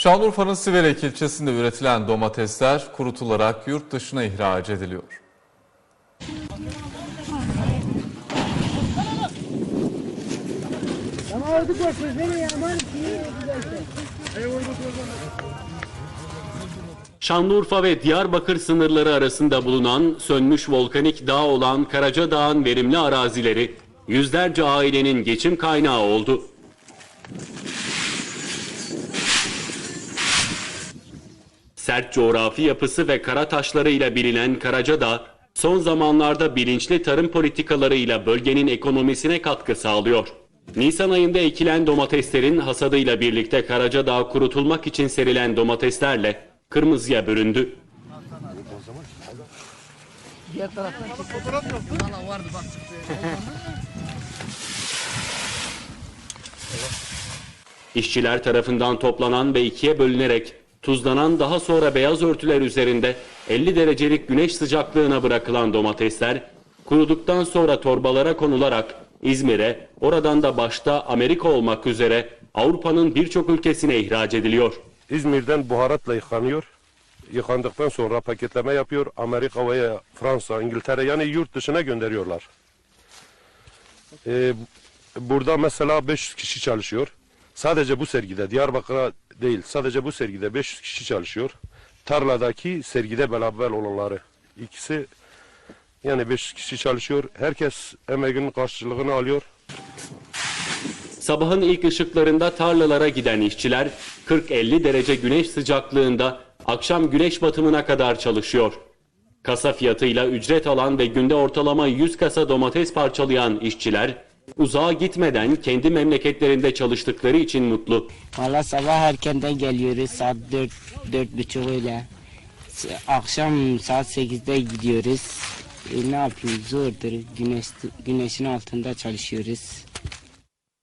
Şanlıurfa'nın Siverek ilçesinde üretilen domatesler kurutularak yurt dışına ihraç ediliyor. Şanlıurfa ve Diyarbakır sınırları arasında bulunan sönmüş volkanik dağ olan Karaca Dağ'ın verimli arazileri yüzlerce ailenin geçim kaynağı oldu. Sert coğrafi yapısı ve kara taşlarıyla bilinen Karacadağ, son zamanlarda bilinçli tarım politikalarıyla bölgenin ekonomisine katkı sağlıyor. Nisan ayında ekilen domateslerin hasadıyla birlikte Karacadağ kurutulmak için serilen domateslerle kırmızıya büründü. İşçiler tarafından toplanan ve ikiye bölünerek tuzlanan daha sonra beyaz örtüler üzerinde 50 derecelik güneş sıcaklığına bırakılan domatesler kuruduktan sonra torbalara konularak İzmir'e, oradan da başta Amerika olmak üzere Avrupa'nın birçok ülkesine ihraç ediliyor. İzmir'den buharatla yıkanıyor. Yıkandıktan sonra paketleme yapıyor. Amerika veya Fransa, İngiltere yani yurt dışına gönderiyorlar. Ee, burada mesela 500 kişi çalışıyor. Sadece bu sergide, Diyarbakır'a değil, sadece bu sergide 500 kişi çalışıyor. Tarladaki sergide beraber olanları. ikisi yani 500 kişi çalışıyor. Herkes emeğinin karşılığını alıyor. Sabahın ilk ışıklarında tarlalara giden işçiler 40-50 derece güneş sıcaklığında akşam güneş batımına kadar çalışıyor. Kasa fiyatıyla ücret alan ve günde ortalama 100 kasa domates parçalayan işçiler uzağa gitmeden kendi memleketlerinde çalıştıkları için mutlu. Valla sabah erkenden geliyoruz saat dört, dört buçuk öyle. Akşam saat sekizde gidiyoruz. E, ne yapıyoruz zordur. Güneş, güneşin altında çalışıyoruz.